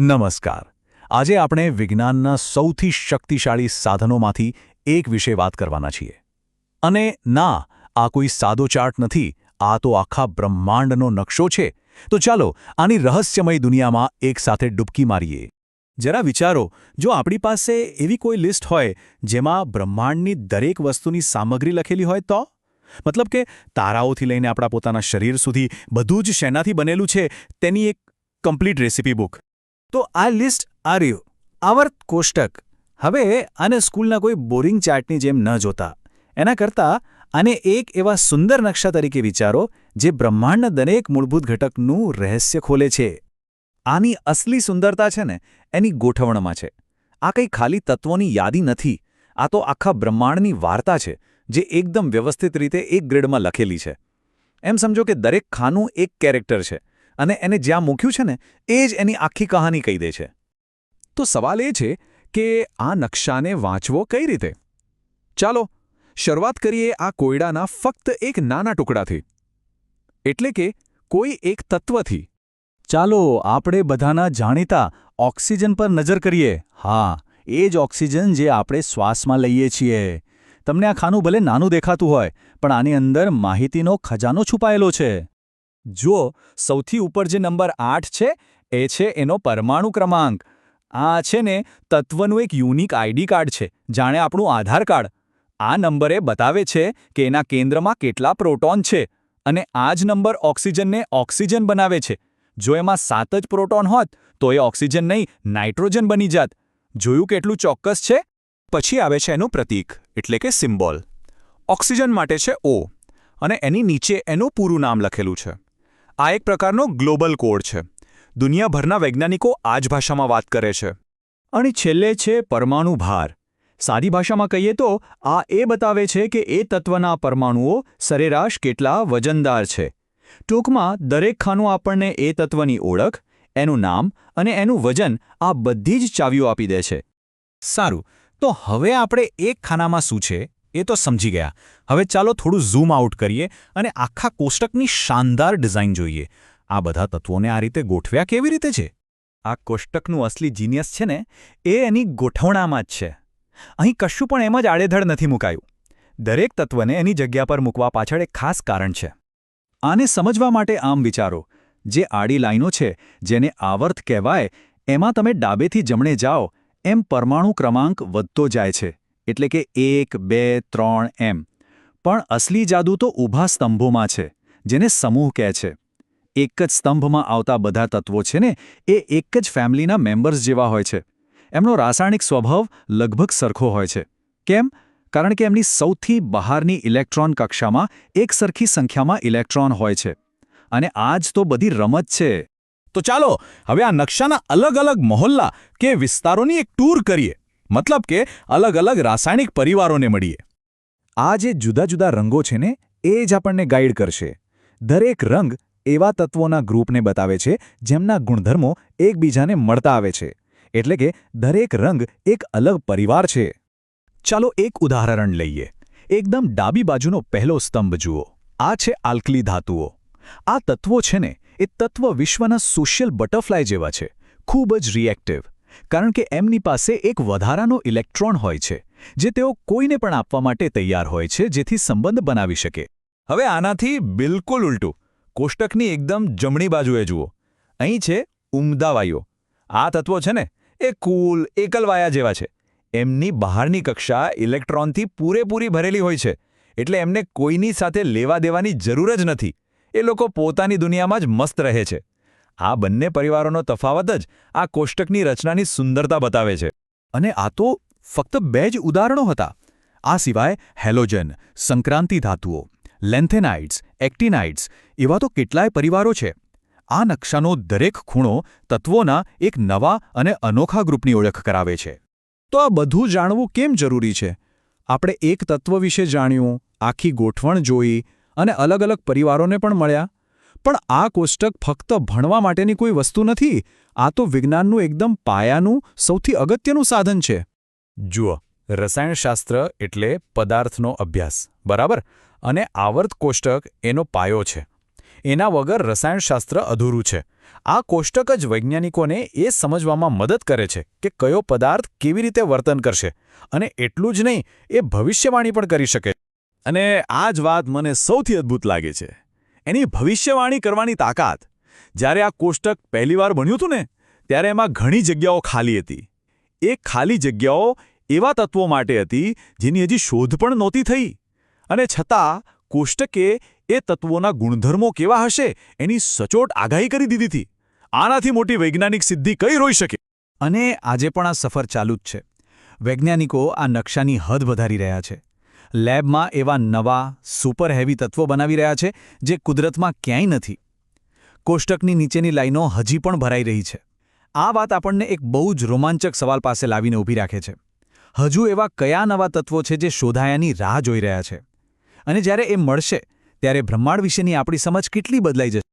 નમસ્કાર. આજે આપણે વિજ્ઞાનના સૌથી શક્તિશાળી સાધનોમાંથી એક વિશે વાત કરવાના છીએ. અને ના, આ કોઈ સાદો ચાર્ટ નથી, આ તો આખા બ્રહ્માંડનો નકશો છે. તો ચાલો, આની રહસ્યમય દુનિયામાં એકસાથે ડૂબકી મારીએ. જરા વિચારો, જો આપણી પાસે એવી કોઈ લિસ્ટ હોય, જેમાં બ્રહ્માંડની દરેક વસ્તુની સામગ્રી લખેલી હોય તો? મતલબ કે તારાઓથી લઈને આપણા પોતાના શરીર સુધી બધું જ શેનાથી બનેલું છે, તેની એક કમ્પ્લીટ રેસિપી બુક. તો આ લિસ્ટ આ રહ્યું. આવર્ત કોષ્ટક. હવે આને સ્કૂલના કોઈ બોરિંગ ચાર્ટની જેમ ન જોતા. એના કરતાં આને એક એવા સુંદર નકશા તરીકે વિચારો, જે બ્રહ્માંડના દરેક મૂળભૂત ઘટકનું રહસ્ય ખોલે છે. આની અસલી સુંદરતા છે ને, એની ગોઠવણમાં છે. આ કંઈ ખાલી તત્વોની યાદી નથી. આ તો આખા બ્રહ્માંડની વાર્તા છે, જે એકદમ વ્યવસ્થિત રીતે એક ગ્રેડમાં લખેલી છે. એમ સમજો કે દરેક ખાનું એક કેરેક્ટર છે. અને એને જ્યાં મૂક્યું છે ને, એ જ એની આખી કહાની કહી દે છે. તો સવાલ એ છે કે આ નકશાને વાંચવો કઈ રીતે? ચાલો, શરૂઆત કરીએ આ કોયડાના ફક્ત એક નાના ટુકડાથી. એટલે કે કોઈ એક તત્વથી. ચાલો, આપણે બધાના જાણીતા ઓક્સિજન પર નજર કરીએ. હા, એ જ ઓક્સિજન જે આપણે શ્વાસમાં લઈએ છીએ. તમને આ ખાનું ભલે નાનું દેખાતું હોય, પણ આની અંદર માહિતીનો ખજાનો છુપાયેલો છે. જુઓ, સૌથી ઉપર જે નંબર આઠ છે, એ છે એનો પરમાણુ ક્રમાંક. આ છે ને તત્વનું એક યુનિક આઈડી કાર્ડ છે, જાણે આપણું આધાર કાર્ડ. આ નંબરે બતાવે છે કે એના કેન્દ્રમાં કેટલા પ્રોટોન છે અને આ જ નંબર ઓક્સિજનને ઓક્સિજન બનાવે છે. જો એમાં સાત જ પ્રોટોન હોત, તો એ ઓક્સિજન નહીં, નાઇટ્રોજન બની જાત. જોયું કેટલું ચોક્કસ છે? પછી આવે છે એનું પ્રતીક, એટલે કે સિમ્બોલ. ઓક્સિજન માટે છે ઓ, અને એની નીચે એનું પૂરું નામ લખેલું છે. આ એક પ્રકારનો ગ્લોબલ કોડ છે. દુનિયાભરના વૈજ્ઞાનિકો આ જ ભાષામાં વાત કરે છે. અને છેલ્લે છે પરમાણુ ભાર. સાદી ભાષામાં કહીએ તો, આ એ બતાવે છે કે એ તત્વના પરમાણુઓ સરેરાશ કેટલા વજનદાર છે. ટૂંકમાં, દરેક ખાનું આપણને એ તત્વની ઓળખ, એનું નામ અને એનું વજન આ બધી જ ચાવીઓ આપી દે છે. સારું, તો હવે આપણે એક ખાનામાં શું છે? એ તો સમજી ગયા. હવે ચાલો થોડું ઝૂમ આઉટ કરીએ અને આખા કોષ્ટકની શાનદાર ડિઝાઇન જોઈએ. આ બધા તત્વોને આ રીતે ગોઠવ્યા કેવી રીતે છે? આ કોષ્ટકનું અસલી જીનિયસ છે ને, એ એની ગોઠવણામાં જ છે. અહીં કશું પણ એમ જ આડેધડ નથી મુકાયું. દરેક તત્વને એની જગ્યા પર મૂકવા પાછળ એક ખાસ કારણ છે. આને સમજવા માટે આમ વિચારો. જે આડી લાઈનો છે, જેને આવર્ત કહેવાય, એમાં તમે ડાબેથી જમણે જાઓ, એમ પરમાણુ ક્રમાંક વધતો જાય છે. એટલે કે એક, બે, ત્રણ, એમ. પણ અસલી જાદુ તો ઊભા સ્તંભોમાં છે, જેને સમૂહ કહે છે. એક જ સ્તંભમાં આવતા બધા તત્વો છે ને, એ એક જ ફેમિલીના મેમ્બર્સ જેવા હોય છે. એમનો રાસાયણિક સ્વભાવ લગભગ સરખો હોય છે. કેમ? કારણ કે એમની સૌથી બહારની ઇલેક્ટ્રોન કક્ષામાં એક સરખી સંખ્યામાં ઇલેક્ટ્રોન હોય છે. અને આ જ તો બધી રમત છે. તો ચાલો, હવે આ નકશાના અલગ અલગ મહોલ્લા કે વિસ્તારોની એક ટૂર કરીએ. મતલબ કે અલગ અલગ રાસાયણિક પરિવારોને મળીએ. આ જે જુદા જુદા રંગો છે ને, એ જ આપણને ગાઈડ કરશે. દરેક રંગ એવા તત્વોના ગ્રુપને બતાવે છે, જેમના ગુણધર્મો એકબીજાને મળતા આવે છે. એટલે કે દરેક રંગ એક અલગ પરિવાર છે. ચાલો એક ઉદાહરણ લઈએ. એકદમ ડાબી બાજુનો પહેલો સ્તંભ જુઓ. આ છે આલ્કલી ધાતુઓ. આ તત્વો છે ને, એ તત્વ વિશ્વના સોશિયલ બટરફ્લાય જેવા છે. ખૂબ જ રિએક્ટિવ. કારણ કે એમની પાસે એક વધારાનો ઇલેક્ટ્રોન હોય છે, જે તેઓ કોઈને પણ આપવા માટે તૈયાર હોય છે, જેથી સંબંધ બનાવી શકે. હવે આનાથી બિલકુલ ઉલટું. કોષ્ટકની એકદમ જમણી બાજુએ જુઓ. અહીં છે ઉમદા વાયુઓ. આ તત્વો છે ને, એ કુલ એકલવાયા જેવા છે. એમની બહારની કક્ષા ઇલેક્ટ્રોનથી પૂરેપૂરી ભરેલી હોય છે, એટલે એમને કોઈની સાથે લેવા દેવાની જરૂર જ નથી. એ લોકો પોતાની દુનિયામાં જ મસ્ત રહે છે. આ બંને પરિવારોનો તફાવત જ આ કોષ્ટકની રચનાની સુંદરતા બતાવે છે. અને આ તો ફક્ત બે જ ઉદાહરણો હતા. આ સિવાય હેલોજન, સંક્રાંતિ ધાતુઓ લેન્થેનાઇટ્સ એક્ટિનાઇટ્સ એવા તો કેટલાય પરિવારો છે. આ નકશાનો દરેક ખૂણો તત્વોના એક નવા અને અનોખા ગ્રુપની ઓળખ કરાવે છે. તો આ બધું જાણવું કેમ જરૂરી છે? આપણે એક તત્વ વિશે જાણ્યું, આખી ગોઠવણ જોઈ અને અલગ અલગ પરિવારોને પણ મળ્યા. પણ આ કોષ્ટક ફક્ત ભણવા માટેની કોઈ વસ્તુ નથી, આ તો વિજ્ઞાનનું એકદમ પાયાનું, સૌથી અગત્યનું સાધન છે. જુઓ રસાયણશાસ્ત્ર એટલે પદાર્થનો અભ્યાસ, બરાબર? અને આવર્ત કોષ્ટક એનો પાયો છે. એના વગર રસાયણશાસ્ત્ર અધૂરું છે. આ કોષ્ટક જ વૈજ્ઞાનિકોને એ સમજવામાં મદદ કરે છે કે કયો પદાર્થ કેવી રીતે વર્તન કરશે અને એટલું જ નહીં, એ ભવિષ્યવાણી પણ કરી શકે અને આ જ વાત મને સૌથી અદ્ભુત લાગે છે. એની ભવિષ્યવાણી કરવાની તાકાત. જ્યારે આ કોષ્ટક પહેલીવાર બન્યું હતું ને, ત્યારે એમાં ઘણી જગ્યાઓ ખાલી હતી. એ ખાલી જગ્યાઓ એવા તત્વો માટે હતી, જેની હજી શોધ પણ નહોતી થઈ. અને છતાં, કોષ્ટકે એ તત્વોના ગુણધર્મો કેવા હશે એની સચોટ આગાહી કરી દીધી હતી. આનાથી મોટી વૈજ્ઞાનિક સિદ્ધિ કઈ રોઈ શકે? અને આજે પણ આ સફર ચાલુ જ છે. વૈજ્ઞાનિકો આ નકશાની હદ વધારી રહ્યા છે. લેબમાં એવા નવા, સુપર હેવી તત્વો બનાવી રહ્યા છે, જે કુદરતમાં ક્યાંય નથી. કોષ્ટકની નીચેની લાઈનો હજી પણ ભરાઈ રહી છે. આ વાત આપણને એક બહુ જ રોમાંચક સવાલ પાસે લાવીને ઊભી રાખે છે. હજુ એવા કયા નવા તત્વો છે જે શોધાયાની રાહ જોઈ રહ્યા છે? અને જ્યારે એ મળશે, ત્યારે બ્રહ્માંડ વિશેની આપણી સમજ કેટલી બદલાઈ જશે?